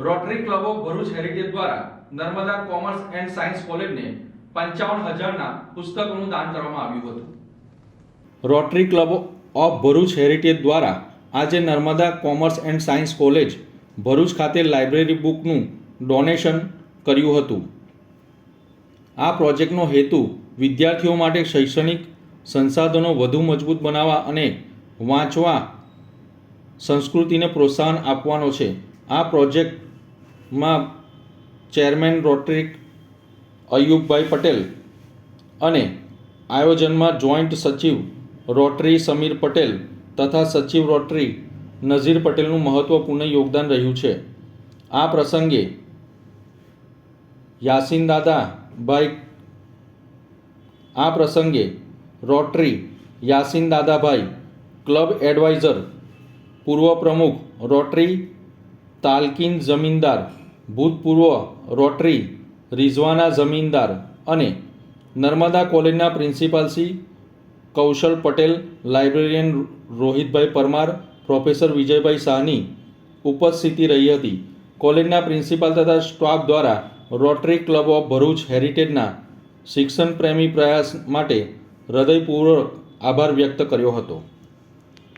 Rotary club of Bharuch heritage દ્વારા Narmada commerce and science કોલેજને પંચાવન હજારના પુસ્તકોનું દાન કરવામાં આવ્યું હતું. Rotary club of Bharuch heritage દ્વારા આજે Narmada commerce and science college Bharuch ખાતે લાઇબ્રેરી બુકનું ડોનેશન કર્યું હતું. આ પ્રોજેક્ટનો હેતુ વિદ્યાર્થીઓ માટે શૈક્ષણિક સંસાધનો વધુ મજબૂત બનાવવા અને વાંચવા, સંસ્કૃતિને પ્રોત્સાહન આપવાનો છે. આ પ્રોજેક્ટમાં ચેરમેન રોટરી અયુબભાઈ પટેલ અને આયોજનમાં જોઈન્ટ સચિવ રોટરી સમીર પટેલ તથા સચિવ રોટરી નઝીર પટેલનું મહત્વપૂર્ણ યોગદાન રહ્યું છે. આ પ્રસંગે યાસીન દાદાભાઈ આ પ્રસંગે Rotary Yasin Dadabhai club adviser પૂર્વ પ્રમુખ રોટરી તાલકીન જમીનદાર, ભૂતપૂર્વ રોટરી, રિઝવાના જમીનદાર અને નર્મદા કોલેજના principal Shri Kaushal Patel, librarian Rohitbhai Parmar, professor Vijaybhai શાહની ઉપસ્થિતિ રહી હતી. કોલેજના પ્રિન્સિપાલ તથા સ્ટાફ દ્વારા રોટરી ક્લબ ઓફ ભરૂચ હેરિટેજના શિક્ષણ પ્રેમી પ્રયાસ માટે હૃદયપૂર્વક આભાર વ્યક્ત કર્યો હતો.